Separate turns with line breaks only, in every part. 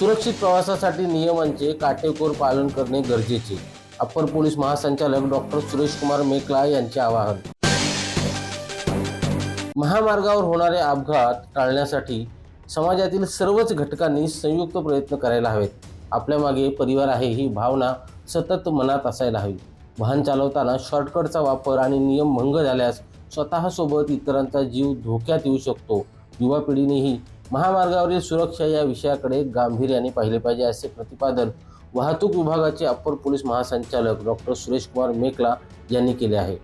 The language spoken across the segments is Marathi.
सुरक्षित प्रवासासाठी नियमांचे काटेकोर पालन करणे गरजेचे. अप्पर पोलीस महासंचालक डॉक्टर सुरेश कुमार मेकला यांचे आवाहन. महामार्गावर होणारे अपघात टाळण्यासाठी समाजातील सर्वच घटकांनी संयुक्त प्रयत्न करायला हवेत. आपल्या मागे परिवार आहे ही भावना सतत मनात असायला हवी. वाहन चालवताना शॉर्टकटचा वापर आणि नियम भंग झाल्यास स्वतःसोबत इतरांचा जीव धोक्यात येऊ शकतो. युवा पिढीनेही महामार्गावरील सुरक्षा या विषयाकडे गांभीर्याने पाहिले पाहिजे असे प्रतिपादन वाहतूक विभागाचे अप्पर पोलीस महासंचालक डॉक्टर सुरेश कुमार मेकला यांनी केले आहे.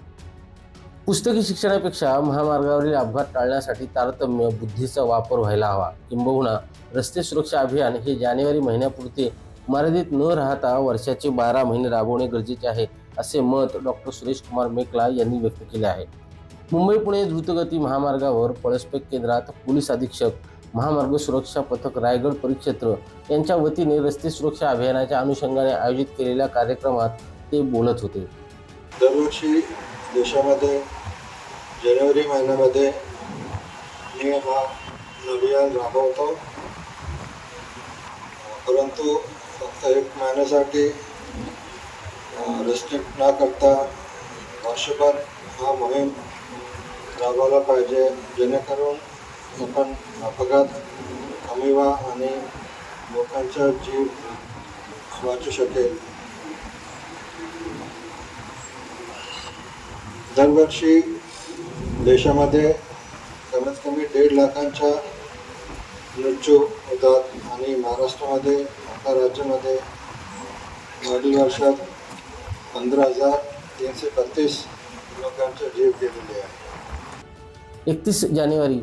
पुस्तकी शिक्षणापेक्षा महामार्गावरील अपघात टाळण्यासाठी तारतम्य बुद्धीचा वापर व्हायला हवा. किंबहुना रस्ते सुरक्षा अभियान हे जानेवारी महिन्यापुरते मर्यादित न राहता वर्षाचे बारा महिने राबवणे गरजेचे आहे असे मत डॉक्टर सुरेश कुमार मेकला यांनी व्यक्त केले आहे. मुंबई पुणे द्रुतगती महामार्गावर पळसपेक केंद्रात पोलीस अधीक्षक महामार्ग सुरक्षा पथक रायगड परिक्षेत्र यांच्या वतीने रस्ते सुरक्षा अभियानाच्या अनुषंगाने आयोजित केलेल्या कार्यक्रमात ते बोलत होते.
दरवर्षी देशामध्ये जानेवारी महिन्यामध्ये मी हा अभियान राबवतो. परंतु फक्त एक महिन्यासाठी रिस्ट्रिक्ट न करता वर्षभर हा मोहीम राबवला पाहिजे जेणेकरून आपण अपघात कमी व्हा आणि लोकांचा जीव वाचू शकेल. दरवर्षी देशामध्ये कमीत कमी दीड लाखांच्या मृत्यू होतात आणि महाराष्ट्रामध्ये आपल्या राज्यामध्ये मागील वर्षात पंधरा हजार तीनशे बत्तीस लोकांचे जीव गेलेले आहे.
एकतीस जानेवारी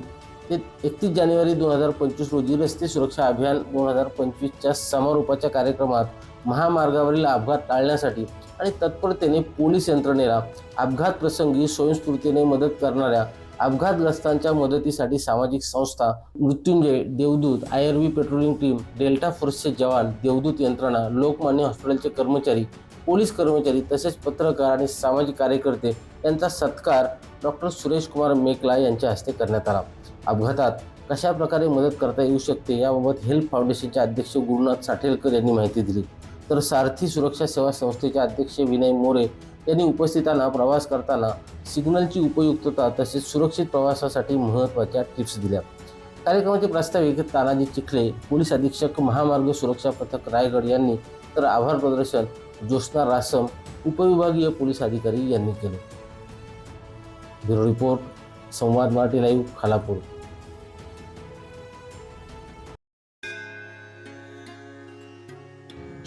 ते एकतीस जानेवारी दोन हजार पंचवीस रोजी रस्ते सुरक्षा अभियान दोन हजार पंचवीसच्या समारोपाच्या कार्यक्रमात महामार्गावरील अपघात टाळण्यासाठी आणि तत्परतेने पोलीस यंत्रणेला अपघात प्रसंगी स्वयंस्फूर्तीने मदत करणाऱ्या अपघातग्रस्तांच्या मदतीसाठी सामाजिक संस्था Mrityunjay Devdoot I R V patrolling team Delta फोर्सचे जवान देवदूत यंत्रणा लोकमान्य हॉस्पिटलचे कर्मचारी पोलीस कर्मचारी तसेच पत्रकार आणि सामाजिक कार्यकर्ते यांचा सत्कार डॉक्टर सुरेश कुमार मेकला यांच्या हस्ते करण्यात आला. अपघातात कशा प्रकारे मदत करता येऊ शकते याबाबत हेल्प फाउंडेशनचे अध्यक्ष गुरुनाथ साठेलकर यांनी माहिती दिली. तर सारथी सुरक्षा सेवा संस्थेचे अध्यक्ष विनय मोरे यांनी उपस्थितांना प्रवास करताना सिग्नलची उपयुक्तता तसेच सुरक्षित प्रवासासाठी महत्त्वाच्या टिप्स दिल्या. कार्यक्रमाचे प्रास्ताविक तानाजी चिखले पोलीस अधीक्षक महामार्ग सुरक्षा पथक रायगड यांनी तर आभार प्रदर्शन ज्योत्स्ना रासम उपविभागीय पोलीस अधिकारी यांनी केले. Bureau report Samvad Marathi live Khalapur.